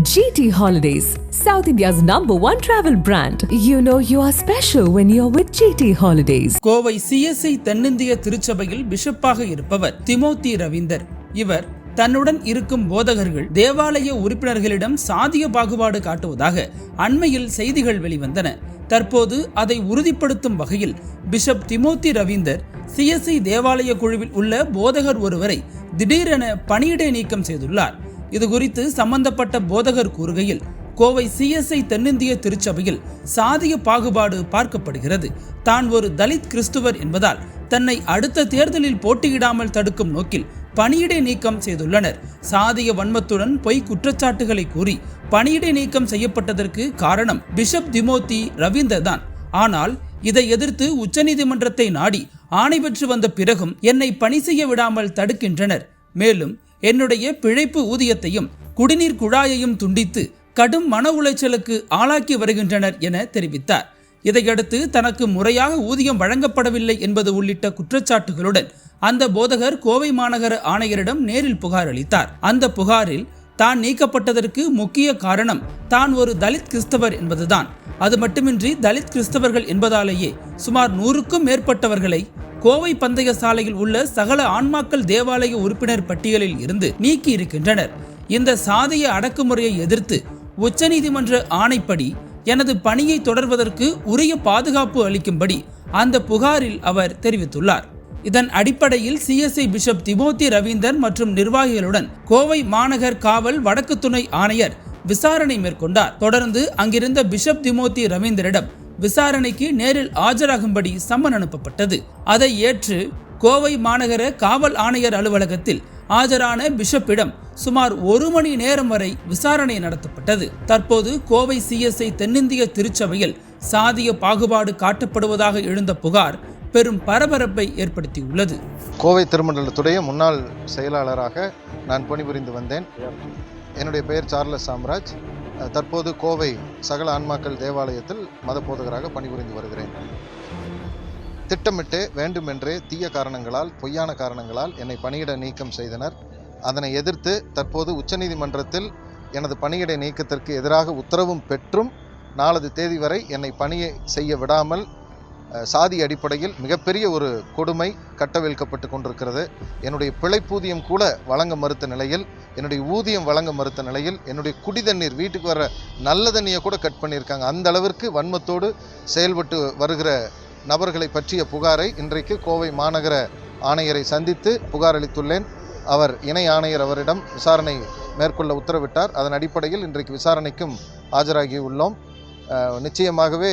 GT Holidays, South India's number one travel brand. You know you are special when you're with GT Holidays. Kovai CSI தென்னிந்திய திருச்சபையில் பிஷப்பாக இருப்பவர் Timothy Ravinder இவர் தன்னுடன் இருக்கும் போதகர்கள் தேவாலய உறுப்பினர்களிடம் சாதிய பாகுபாடு காட்டுவதாக அண்மையில் செய்திகள் வெளிவந்தன தற்போது அதை உறுதிப்படுத்தும் வகையில் பிஷப் திமோத்தி ரவீந்தர் சிஎஸ்ஐ தேவாலய குழுவில் உள்ள போதகர் ஒருவரை திடீரென பணியிடை நீக்கம் செய்துள்ளார் இது குறித்து சம்பந்தப்பட்ட போதகர் கூறுகையில் கோவை சிஎஸ்ஐ தென்னிந்திய திருச்சபையில் சாதிய பாகுபாடு பார்க்கப்படுகிறது. தான் ஒரு தலித் கிறிஸ்துவர் என்பதால் தன்னை அடுத்த தேர்தலில் போட்டியிடாமல் தடுக்கும் நோக்கில் பணியிடை நீக்கம் செய்துள்ளனர். சாதிய வன்மத்துடன் பொய் குற்றச்சாட்டுகளை கூறி பணியிடை நீக்கம் செய்யப்பட்டதற்கு காரணம் பிஷப் திமோத்தி ரவீந்தர் தான். ஆனால் இதை எதிர்த்து உச்சநீதிமன்றத்தை நாடி ஆணை பெற்று வந்த பிறகும் என்னை பணி செய்ய விடாமல் தடுக்கின்றனர். மேலும் என்னுடைய பிழைப்பு ஊதியத்தையும் குடிநீர் குழாயையும் துண்டித்து கடும் மன உளைச்சலுக்கு ஆளாக்கி வருகின்றனர் என தெரிவித்தார். இதையடுத்து தனக்கு முறையாக ஊதியம் வழங்கப்படவில்லை என்பது உள்ளிட்ட குற்றச்சாட்டுகளுடன் அந்த போதகர் கோவை மாநகர ஆணையரிடம் நேரில் புகார் அளித்தார். அந்த புகாரில் தான் நீக்கப்பட்டதற்கு முக்கிய காரணம் தான் ஒரு தலித் கிறிஸ்தவர் என்பதுதான். அது மட்டுமின்றி தலித் கிறிஸ்தவர்கள் என்பதாலேயே சுமார் நூறுக்கும் மேற்பட்டவர்களை கோவை பந்தய சாலையில் உள்ள சகல ஆன்மாக்கள் தேவாலய உறுப்பினர் பட்டியலில் இருந்து நீக்கி இருக்கின்றனர் இந்த சாதிய அடக்குமுறையை எதிர்த்து உச்சநீதிமன்ற ஆணைப்படி எனது பணியை தொடர்வதற்கு உரிய பாதுகாப்பு அளிக்கும்படி அந்த புகாரில் அவர் தெரிவித்துள்ளார். இதன் அடிப்படையில் சிஎஸ்ஐ பிஷப் திமோத்தி ரவீந்தர் மற்றும் நிர்வாகிகளுடன் கோவை மாநகர் காவல் வடக்கு துணை ஆணையர் விசாரணை மேற்கொண்டார். தொடர்ந்து அங்கிருந்த பிஷப் திமோத்தி ரவீந்தரிடம் விசாரணைக்கு நேரில் ஆஜராகும்படி சம்மன் அனுப்பப்பட்டது. அதை ஏற்று கோவை மாநகர காவல் ஆணையர் அலுவலகத்தில் ஆஜரான பிஷப்பிடம் சுமார் ஒரு மணி நேரம் வரை விசாரணை நடத்தப்பட்டது. தற்போது கோவை சிஎஸ்ஐ தென்னிந்திய திருச்சபையில் சாதிய பாகுபாடு காட்டப்படுவதாக எழுந்த புகார் பெரும் பரபரப்பை ஏற்படுத்தியுள்ளது. கோவை திருமண்டலத்துடைய முன்னாள் செயலாளராக நான் பணிபுரிந்து வந்தேன். என்னுடைய பெயர் சார்லஸ் சாம்ராஜ். தற்போது கோவை சகல ஆன்மாக்கள் தேவாலயத்தில் மத போதகராக பணிபுரிந்து வருகிறேன். திட்டமிட்டு வேண்டுமென்றே தீய காரணங்களால் பொய்யான காரணங்களால் என்னை பணியிட நீக்கம் செய்தனர். அதனை எதிர்த்து தற்போது உச்சநீதிமன்றத்தில் எனது பணியிடை நீக்கத்திற்கு எதிராக உத்தரவும் பெற்றும் நாளது தேதி வரை என்னை பணியை செய்ய விடாமல் சாதி அடிப்படையில் மிகப்பெரிய ஒரு கொடுமை கட்டவிழ்க்கப்பட்டு கொண்டிருக்கிறது. என்னுடைய பிழைப்பூதியம் கூட வழங்க மறுத்த நிலையில் என்னுடைய ஊதியம் வழங்க மறுத்த நிலையில் என்னுடைய குடி தண்ணீர் வீட்டுக்கு வர நல்ல தண்ணியை கூட கட் பண்ணியிருக்காங்க. அந்த அளவிற்கு வன்மத்தோடு செயல்பட்டு வருகிற நபர்களை பற்றிய புகாரை இன்றைக்கு கோவை மாநகர ஆணையரை சந்தித்து புகார் அளித்துள்ளேன். அவர் இணை ஆணையர் அவரிடம் விசாரணை மேற்கொள்ள உத்தரவிட்டார். அதன் அடிப்படையில் இன்றைக்கு விசாரணைக்கும் ஆஜராகி உள்ளோம் நிச்சயமாகவே